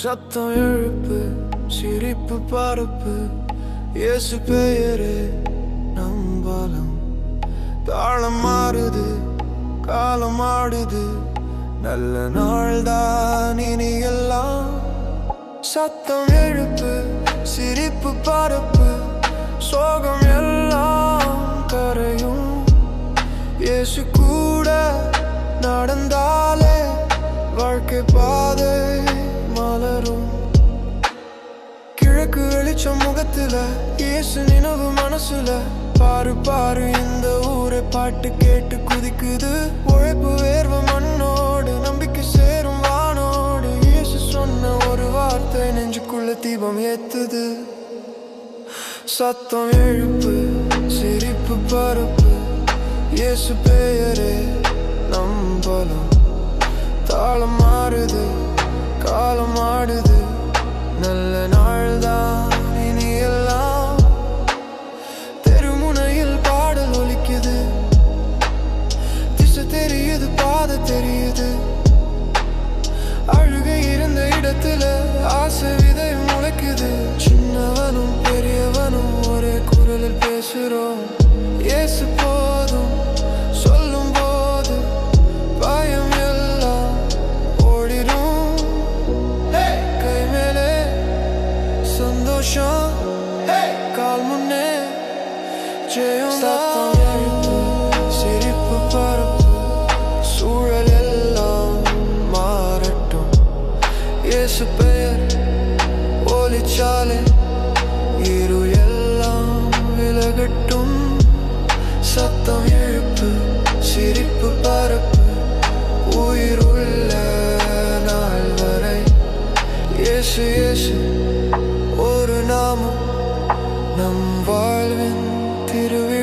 சத்தம் எழுப்பு சிரிப்பு பரப்பு. இயேசு பெயரே நம்பலம் தாளம் மாறுது காலம் ஆடுது. நல்ல நாள் தான் இனி எல்லாம் சத்தம் எழுப்பு சிரிப்பு பரப்பு. சோகம் எல்லாம் வெளிச்சம் முகத்துல இயேசு நினைவு மனசுல. பாரு பாரு இந்த ஊரை பாட்டு கேட்டு குதிக்குது. உழைப்பு வேர்வ மண்ணோடு நம்பிக்கை சேரும் வானோடு. இயேசு சொன்ன ஒரு வார்த்தை நெஞ்சுக்குள்ள தீபம் ஏத்துது. சத்தம் எழுப்பு சிரிப்பு பரப்பு. இயேசு பெயரே நம்பலம். தாளம் ஆசை விதை முளைக்குது. சின்னவனும் பெரியவனும் ஒரே குரலில் பேசுறோம். ஏசு போதும் சொல்லும் போது பயம் எல்லாம் ஓடிடும். கை மேலே சந்தோஷம் கால் முன்னே ஜெயம் சத்தம் எழுப்பு சிரிப்பு இரு எல்லாம் எல்லாம் விலகட்டும். சத்தம் எழுப்பு சிரிப்பு பரப்பு. உயிர் உள்ள நாள் வரை இயேசு இயேசு ஒரு நாமம் நம் வாழ்வின் திருவிழா.